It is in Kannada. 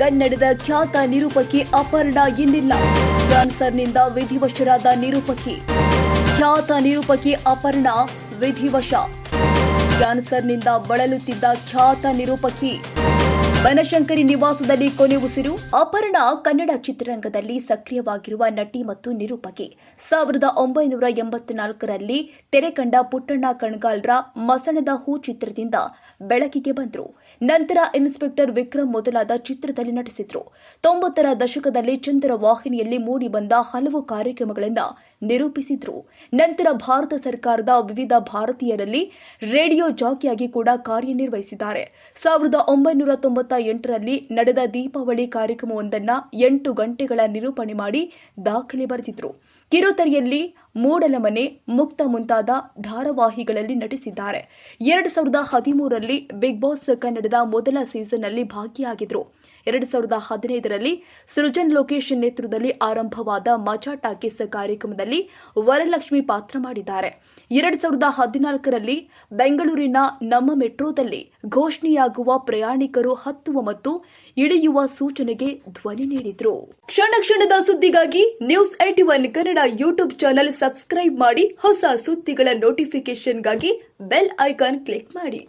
ಕನ್ನಡದ ಖ್ಯಾತ ನಿರೂಪಕಿ ಅಪರ್ಣ ಇನ್ನಿಲ್ಲ. ಕ್ಯಾನ್ಸರ್ನಿಂದ ವಿಧಿವಶರಾದ ನಿರೂಪಕಿ. ಖ್ಯಾತ ನಿರೂಪಕಿ ಅಪರ್ಣ ವಿಧಿವಶ. ಕ್ಯಾನ್ಸರ್ನಿಂದ ಬಳಲುತ್ತಿದ್ದ ಖ್ಯಾತ ನಿರೂಪಕಿ. ಬನಶಂಕರಿ ನಿವಾಸದಲ್ಲಿ ಕೊನೆ ಉಸಿರು ಅಪರ್ಣ ಕನ್ನಡ ಚಿತ್ರರಂಗದಲ್ಲಿ ಸಕ್ರಿಯವಾಗಿರುವ ನಟಿ ಮತ್ತು ನಿರೂಪಕಿ. ಸಾವಿರದ ಒಂಬೈನೂರ ಎಂಬತ್ನಾಲ್ಕರಲ್ಲಿ ತೆರೆ ಕಂಡ ಪುಟ್ಟಣ್ಣ ಕಣ್ಗಾಲ್ರ ಮಸಣದ ಹೂ ಚಿತ್ರದಿಂದ ಬೆಳಕಿಗೆ ಬಂದರು. ನಂತರ ಇನ್ಸ್ಪೆಕ್ಟರ್ ವಿಕ್ರಮ್ ಮೊದಲಾದ ಚಿತ್ರದಲ್ಲಿ ನಟಿಸಿದ್ರು. ತೊಂಬತ್ತರ ದಶಕದಲ್ಲಿ ಚಂದ್ರ ವಾಹಿನಿಯಲ್ಲಿ ಮೂಡಿಬಂದ ಹಲವು ಕಾರ್ಯಕ್ರಮಗಳನ್ನು ನಿರೂಪಿಸಿದ್ರು. ನಂತರ ಭಾರತ ಸರ್ಕಾರದ ವಿವಿಧ ಭಾರತೀಯರಲ್ಲಿ ರೇಡಿಯೋ ಜಾಕಿಯಾಗಿ ಕೂಡ ಕಾರ್ಯನಿರ್ವಹಿಸಿದ್ದಾರೆ. ಸಾವಿರದ ಒಂಬೈನೂರ ತೊಂಬತ್ತ ಎಂಟರಲ್ಲಿ ನಡೆದ ದೀಪಾವಳಿ ಕಾರ್ಯಕ್ರಮವೊಂದನ್ನು ಎಂಟು ಗಂಟೆಗಳ ನಿರೂಪಣೆ ಮಾಡಿ ದಾಖಲೆ ಬರೆದಿದ್ರು. ಕಿರುತೆರೆಯಲ್ಲಿ ಮೂಡಲಮನೆ ಮುಕ್ತ ಮುಂತಾದ ಧಾರಾವಾಹಿಗಳಲ್ಲಿ ನಟಿಸಿದ್ದಾರೆ. ಎರಡು ಸಾವಿರದ ಹದಿಮೂರರಲ್ಲಿ ಬಿಗ್ ಬಾಸ್ ಕನ್ನಡದ ಮೊದಲ ಸೀಸನ್ನಲ್ಲಿ ಭಾಗಿಯಾಗಿದ್ರು. ಎರಡು ಸಾವಿರದ ಹದಿನೈದರಲ್ಲಿ ಸೃಜನ್ ಲೋಕೇಶ್ ನೇತೃತ್ವದಲ್ಲಿ ಆರಂಭವಾದ ಮಜಾ ಟಾಕೀಸ್ ಕಾರ್ಯಕ್ರಮದಲ್ಲಿ ವರಲಕ್ಷ್ಮಿ ಪಾತ್ರ ಮಾಡಿದ್ದಾರೆ. ಎರಡು ಸಾವಿರದ ಹದಿನಾಲ್ಕರಲ್ಲಿ ಬೆಂಗಳೂರಿನ ನಮ್ಮ ಮೆಟ್ರೋದಲ್ಲಿ ಘೋಷಣೆಯಾಗುವ ಪ್ರಯಾಣಿಕರು ಹತ್ತುವ ಮತ್ತು ಇಳಿಯುವ ಸೂಚನೆಗೆ ಧ್ವನಿ ನೀಡಿದ್ರು. ಕ್ಷಣ ಕ್ಷಣದ ಸುದ್ದಿಗಾಗಿ news AT one Kannada YouTube channel subscribe ಮಾಡಿ ಹೊಸ ಸುದ್ದಿಗಳ ನೋಟಿಫಿಕೇಶನ್ಗಾಗಿ ಬೆಲ್ ಐಕಾನ್ ಕ್ಲಿಕ್ ಮಾಡಿ.